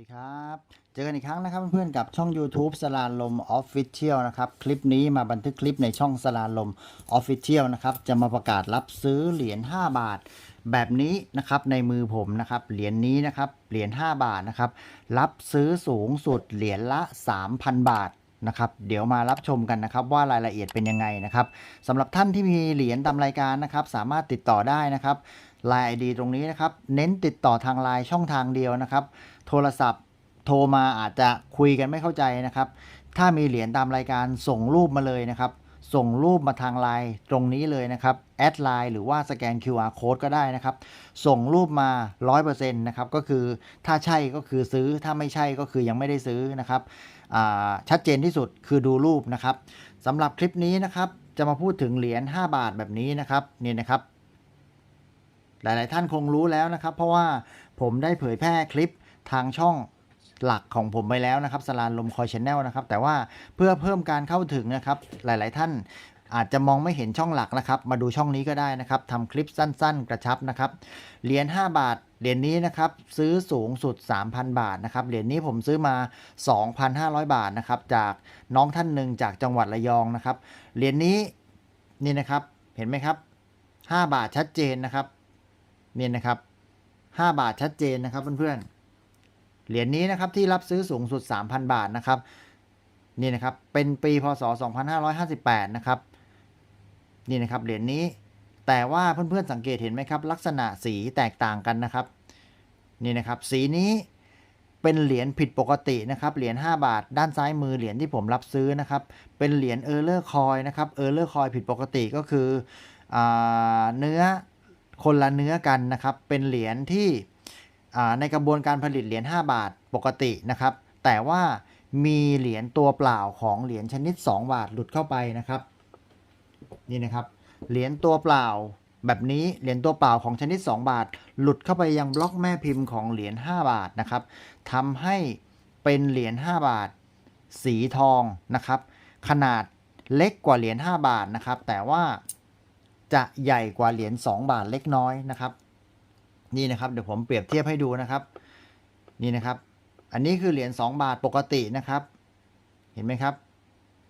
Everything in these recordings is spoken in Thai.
ดีครับ เจอกันอีกครั้งนะครับเพื่อนๆกับช่อง YouTube สลาลม Official นะครับ คลิปนี้มาบันทึกคลิปในช่องสลาลม Official นะครับ จะมาประกาศรับซื้อเหรียญ5บาท แบบนี้นะครับในมือผมนะครับ เหรียญนี้นะครับเหรียญ5บาทนะครับ รับซื้อสูงสุดเหรียญละ 3,000 บาทนะครับเดี๋ยวมารับชมกันนะครับว่ารายละเอียดเป็นยังไงนะครับสำหรับท่านที่มีเหรียญตามรายการนะครับ สามารถติดต่อได้นะครับ ไลน์ ID ตรงนี้นะครับ เน้นติดต่อทางไลน์ช่องทางเดียวนะครับ โทรศัพท์โทรมาอาจจะคุยกันไม่เข้าใจนะครับ ถ้ามีเหรียญตามรายการส่งรูปมาเลยนะครับ ส่งรูปมาทางไลน์ตรงนี้เลยนะครับแอดไลน์หรือว่าสแกน QR code ก็ได้นะครับ ส่งรูปมา 100%นะครับก็คือถ้าใช่ก็คือซื้อถ้าไม่ใช่ก็คือยังไม่ได้ซื้อนะครับชัดเจนที่สุดคือดูรูปนะครับสำหรับคลิปนี้นะครับจะมาพูดถึงเหรียญ5บาทแบบนี้นะครับนี่นะครับ หลาย ๆ ท่านคงรู้แล้วนะครับ เพราะว่าผมได้เผยแพร่คลิปทางช่องหลักของผมไปแล้วนะครับสลานลมคอยชแนลนะครับ แต่ว่าเพื่อเพิ่มการเข้าถึงนะครับ หลาย ๆ ท่านอาจจะมองไม่เห็นช่องหลักนะครับ มาดูช่องนี้ก็ได้นะครับทำคลิปสั้น ๆ กระชับนะครับ เหรียญ5บาท เหรียญนี้นะครับ ซื้อสูงสุด 3,000 บาทนะครับ เหรียญนี้ผมซื้อมา 2,500 บาทนะครับ จากน้องท่านหนึ่งจากจังหวัดระยองนะครับ เหรียญนี้นี่นะครับ เห็นไหมครับ 5 บาทชัดเจนนะครับ นี่นะครับ5บาทชัดเจนนะครับเพื่อนๆ เหรียญนี้นะครับที่รับซื้อสูงสุด 3,000 บาทนะครับนี่นะครับเป็นปีพศ 2558 นะครับนี่นะครับเหรียญนี้แต่ว่าเพื่อนๆสังเกตเห็นไหมครับ ลักษณะสีแตกต่างกันนะครับนี่นะครับสีนี้เป็นเหรียญผิดปกตินะครับเหรียญ5บาท ด้านซ้ายมือเหรียญที่ผมรับซื้อนะครับเป็นเหรียญเออร์เลอร์คอยนะครับเออร์เลอร์คอยผิดปกติก็คืออเนื้อ คนละเนื้อกันนะครับ เป็นเหรียญที่ในกระบวนการผลิตเหรียญ5บาทปกตินะครับ แต่ว่ามีเหรียญตัวเปล่าของเหรียญชนิด 2 บาทหลุดเข้าไปนะครับ นี่นะครับ เหรียญตัวเปล่าแบบนี้เหรียญตัวเปล่าของชนิด 2 บาท หลุดเข้าไปยังบล็อกแม่พิมพ์ของเหรียญ5บาทนะครับทำให้เป็นเหรียญ5บาท สีทองนะครับ ขนาดเล็กกว่าเหรียญ5บาทนะครับ แต่ว่า จะใหญ่กว่าเหรียญ2 บาทเล็กน้อยนะครับ นี่นะครับเดี๋ยวผมเปรียบเทียบให้ดูนะครับ นี่นะครับ อันนี้คือเหรียญ2บาทปกตินะครับ เห็นไหมครับ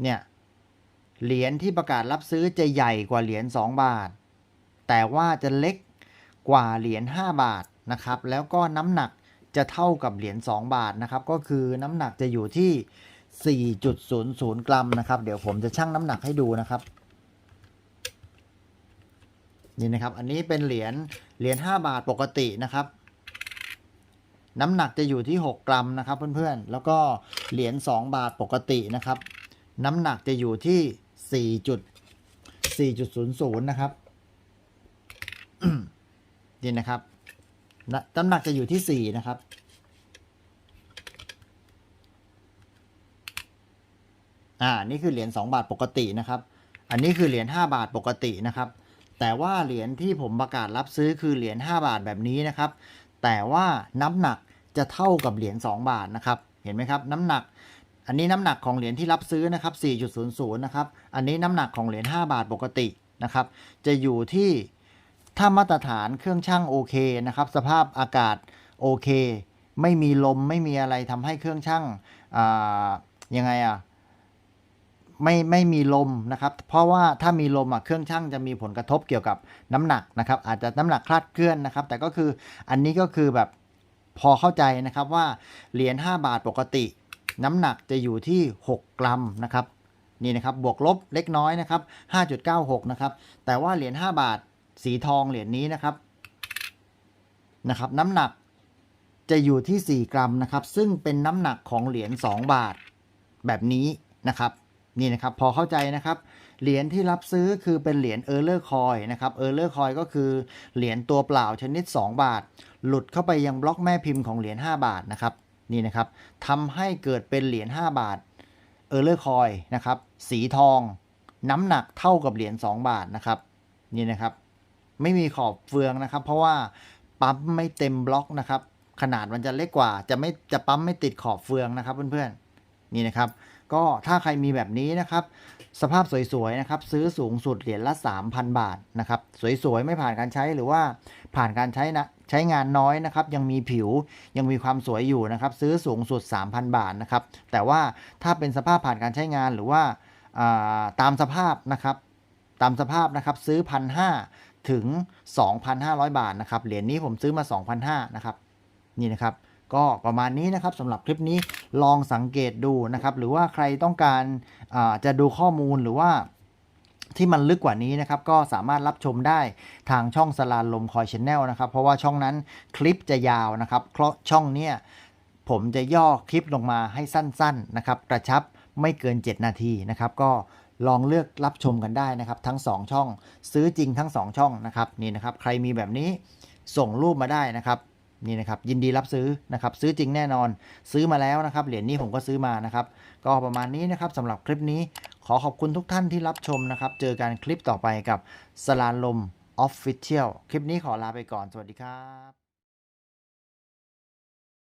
เนี่ยเหรียญที่ประกาศรับซื้อจะใหญ่กว่าเหรียญ2บาท แต่ว่าจะเล็กกว่าเหรียญ5บาทนะครับ แล้วก็น้ำหนักจะเท่ากับเหรียญ2บาทนะครับ ก็คือน้ำหนักจะอยู่ที่ 4.00 กรัมนะครับ เดี๋ยวผมจะชั่งน้ำหนักให้ดูนะครับ นี่นะครับ อันนี้เป็นเหรียญเหรียญ5บาทปกตินะครับ น้ำหนักจะอยู่ที่ 6 กรัมนะครับเพื่อนๆ แล้วก็เหรียญ2บาทปกตินะครับ น้ำหนักจะอยู่ที่4จุด4.00นะครับนี่นะครับนน้ำหนักจะอยู่ที่ 4 นะครับ อ่า นี่คือเหรียญ2บาทปกตินะครับ อันนี้คือเหรียญ5บาทปกตินะครับ แต่ว่าเหรียญที่ผมประกาศรับซื้อคือเหรียญ5บาทแบบนี้นะครับ แต่ว่าน้ำหนักจะเท่ากับเหรียญ2บาทนะครับ เห็นไหมครับ น้ำหนัก อันนี้น้ำหนักของเหรียญที่รับซื้อนะครับ 4.00 นะครับ อันนี้น้ำหนักของเหรียญ5บาทปกตินะครับ จะอยู่ที่ถ้ามาตรฐานเครื่องช่างโอเคนะครับ สภาพอากาศโอเค ไม่มีลมไม่มีอะไรทำให้เครื่องช่างอ่ายังไงอะ ไม่ไม่มีลมนะครับ เพราะว่าถ้ามีลมอะเครื่องช่างจะมีผลกระทบเกี่ยวกับน้ำหนักนะครับ อาจจะน้ำหนักคลาดเคลื่อนนะครับ แต่ก็คืออันนี้ก็คือแบบพอเข้าใจนะครับว่าเหรียญ5บาทปกติ น้ำหนักจะอยู่ที่ 6 กรัมนะครับนี่นะครับบวกลบเล็กน้อยนะครับ 5.96 นะครับ แต่ว่าเหรียญ5บาทสีทองเหรียญนี้นะครับนะครับน้ำหนักจะอยู่ที่ 4 กรัมนะครับ ซึ่งเป็นน้ำหนักของเหรียญ2บาทแบบนี้นะครับ นี่นะครับพอเข้าใจนะครับเหรียญที่รับซื้อคือเป็นเหรียญเออร์เลอร์คอยนะครับเออร์เลอร์คอยก็คือเหรียญตัวเปล่าชนิด 2 บาท หลุดเข้าไปยังบล็อกแม่พิมพ์ของเหรียญ5บาทนะครับนี่นะครับทำให้เกิดเป็นเหรียญ5บาทเออร์เลอร์คอยนะครับสีทอง น้ำหนักเท่ากับเหรียญ2บาทนะครับนี่นะครับ ไม่มีขอบเฟืองนะครับ เพราะว่าปั๊มไม่เต็มบล็อกนะครับ ขนาดมันจะเล็กกว่า จะไม่จะปั๊มไม่ติดขอบเฟืองนะครับเพื่อนๆนี่นะครับ ก็ถ้าใครมีแบบนี้นะครับ สภาพสวยๆนะครับ ซื้อสูงสุดเหรียญละ 3,000 บาทนะครับ สวยๆ ไม่ผ่านการใช้หรือว่าผ่านการใช้นะใช้งานน้อยนะครับ ยังมีผิวยังมีความสวยอยู่นะครับ ซื้อสูงสุด 3,000 บาทนะครับ แต่ว่าถ้าเป็นสภาพผ่านการใช้งานหรือว่าาตามสภาพนะครับ ตามสภาพนะครับซื้อ1,500ถึง 2,500 บาทนะครับเหรียญนี้ผมซื้อมา 2,500นะครับนี่นะครับ ก็ประมาณนี้นะครับสำหรับคลิปนี้ลองสังเกตดูนะครับ หรือว่าใครต้องการาจะดูข้อมูลหรือว่าที่มันลึกกว่านี้นะครับ ก็สามารถรับชมได้ทางช่องสลานลมคอยชแนลนะครับ เพราะว่าช่องนั้นคลิปจะยาวนะครับเพราะช่องเนี้ยผมจะย่อคลิปลงมาให้สั้นๆนะครับกระชับไม่เกิน 7 นาทีนะครับ ก็ลองเลือกรับชมกันได้นะครับ ทั้ง 2 ช่อง ซื้อจริงทั้ง 2 ช่องนะครับนี่นะครับ ใครมีแบบนี้ส่งรูปมาได้นะครับ นี่นะครับยินดีรับซื้อนะครับซื้อจริงแน่นอนซื้อมาแล้วนะครับเหรียญนี้ผมก็ซื้อมานะครับ ก็ประมาณนี้นะครับสำหรับคลิปนี้ขอขอบคุณทุกท่านที่รับชมนะครับ เจอกันคลิปต่อไปกับสลานลมออฟฟิเชียลคลิปนี้ขอลาไปก่อนสวัสดีครับ